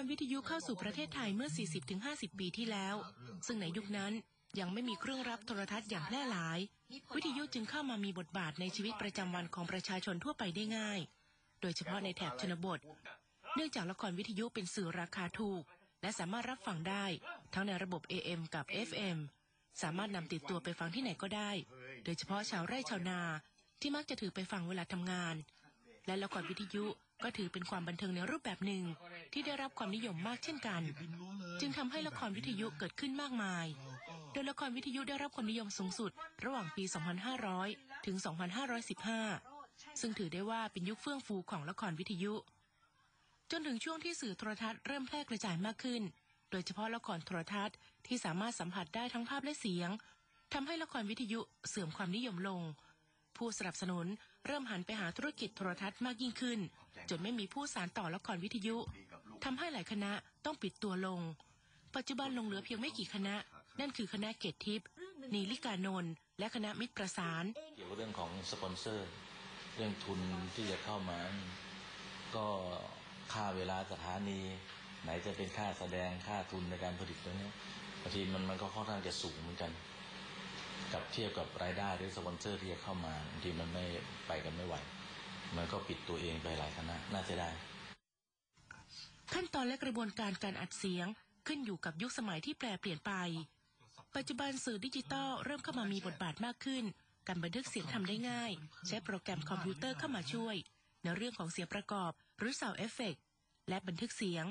รวิทยุเข้าสู่ประเทศไทยเมื่อ 40-50 ปีที่แล้ว ซึ่งในยุคนั้นยังไม่มีเครื่องรับโทรทัศน์อย่างแพร่หลาย วิทยุจึงเข้ามามีบทบาทในชีวิตประจำวันของประชาชนทั่วไปได้ง่าย โดยเฉพาะในแถบชนบท เนื่องจากละครวิทยุเป็นสื่อราคาถูก และสามารถรับฟังได้ ทั้งในระบบ AM กับ FM สามารถนำติดตัวไปฟังที่ไหนก็ได้ โดยเฉพาะชาวไร่ชาวนาที่มักจะถือไปฟังเวลาทำงาน และละครวิทยุ ก็ถือเป็นความบันเทิงในรูปแบบหนึ่งที่ได้รับความนิยมมากเช่นกัน จึงทำให้ละครวิทยุเกิดขึ้นมากมาย โดยละครวิทยุได้รับความนิยมสูงสุด ระหว่างปี 2500 ถึง 2515 ซึ่งถือได้ว่าเป็นยุคเฟื่องฟูของละครวิทยุ จนถึงช่วงที่สื่อโทรทัศน์เริ่มแพร่กระจายมากขึ้น โดยเฉพาะละครโทรทัศน์ที่สามารถสัมผัสได้ทั้งภาพและเสียงทำให้ละครวิทยุเสื่อมความนิยมลง ผู้สนับสนุนเริ่มหันไปหาธุรกิจโทรทัศน์มากยิ่งขึ้น จนไม่มีผู้สานต่อละครวิทยุทำให้หลายคณะต้องปิดตัวลง ปัจจุบันลงเหลือเพียงไม่กี่คณะ นั่นคือคณะเกตทิพย์นีลิกานนท์และคณะมิตรประสาน เกี่ยวกับเรื่องของสปอนเซอร์ เรื่องทุนที่จะเข้ามา ก็ค่าเวลาสถานี ไหนจะเป็นค่าแสดงค่าทุนในการผลิตตรงนี้บางทีมันมันก็ค่อนข้างจะสูงเหมือนกันกับเทียบกับรายได้หรือสปอนเซอร์ที่จะเข้ามาบางทีมันไม่ไปกันไม่ไหว มันก็ปิดตัวเองไปหลายคณะน่าจะได้ ขั้นตอนและกระบวนการการอัดเสียงขึ้นอยู่กับยุคสมัยที่แปรเปลี่ยนไป ปัจจุบันสื่อดิจิตอลเริ่มเข้ามามีบทบาทมากขึ้น การบันทึกเสียงทำได้ง่าย ใช้โปรแกรมคอมพิวเตอร์เข้ามาช่วย ในเรื่องของเสียงประกอบหรือ Sound Effect และบันทึกเสียง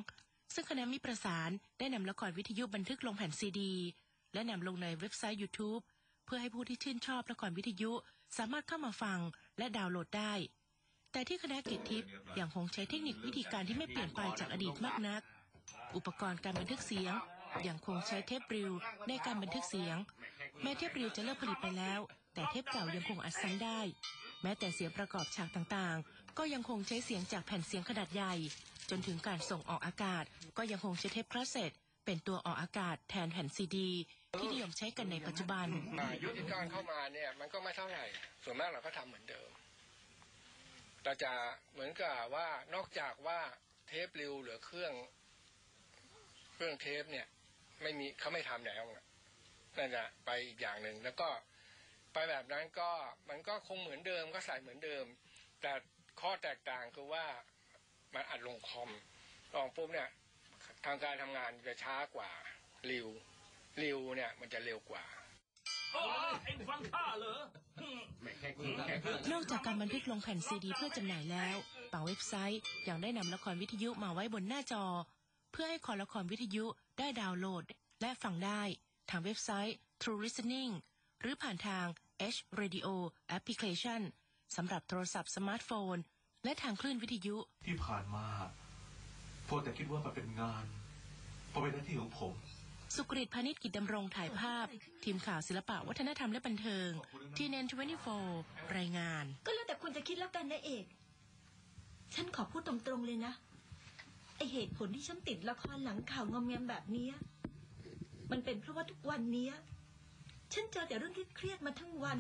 ซึ่งคณะมิตรประสานได้นำละครวิทยุบันทึกลงแผ่นซีดี และนำลงในเว็บไซต์ YouTube เพื่อให้ผู้ที่ชื่นชอบละครวิทยุ สามารถเข้ามาฟังและดาวน์โหลดได้ แต่ที่คณะกิจทิพย์ยังคงใช้เทคนิควิธีการที่ไม่เปลี่ยนไปจากอดีตมากนัก อุปกรณ์การบันทึกเสียงยังคงใช้เทปริลในการบันทึกเสียง แม้เทปริลจะเลิกผลิตไปแล้ว แต่เทปเก่ายังคงอัดซ้ำได้ แม้แต่เสียงประกอบฉากต่างๆ ก็ยังคงใช้เสียงจากแผ่นเสียงขนาดใหญ่ จนถึงการส่งออกอากาศ ก็ยังคงใช้เทปคาสเซ็ตเป็นตัวออกอากาศแทนแผ่นซีดีที่นิยมใช้กันในปัจจุบันยุคที่การเข้ามาเนี่ยมันก็ไม่เท่าไหร่ส่วนมากเราก็ทำเหมือนเดิม เราจะเหมือนกับว่านอกจากว่าเทปริวหรือเครื่อง เครื่องเทปเนี่ย ไม่มีเขาไม่ทำแล้วนั่นจะไปอีกอย่างหนึ่งแล้วก็ไปแบบนั้นก็มันก็คงเหมือนเดิมก็ใส่เหมือนเดิม แต่ข้อแตกต่างคือว่ามันอัดลงคอมลองปุ๊บเนี่ย ทางการทำงานจะช้ากว่าริวริวเนี่ย มันจะเร็วกว่า อ๋อเอ็งฟังข้าเหรอนอกจากการบันทึกลงแผ่นซีดีเพื่อจำหน่ายแล้วบางเว็บไซต์ยังได้นำละครวิทยุมาไว้บนหน้าจอ เพื่อให้คอละครวิทยุได้ดาวน์โหลด และฟังได้ทางเว็บไซต์ True Listening หรือผ่านทาง H Radio Application สำหรับโทรศัพท์สมาร์ทโฟน และทางคลื่นวิทยุ ที่ผ่านมาพวกแต่คิดว่ามันเป็นงานเพราะเป็นหน้าที่ของผม สุกริตพานิชกิจดำรงถ่ายภาพ ทีมข่าวศิลปะวัฒนธรรมและบันเทิง ทีเนน24รายงาน ก็แล้วแต่คุณจะคิดแล้วกันนะเอก ฉันขอพูดตรงๆเลยนะไอเหตุผลที่ฉันติดละครหลังข่าวงอมแงมแบบนี้ มันเป็นเพราะว่าทุกวันนี้ ฉันเจอแต่เรื่องเครียดมาทั้งวัน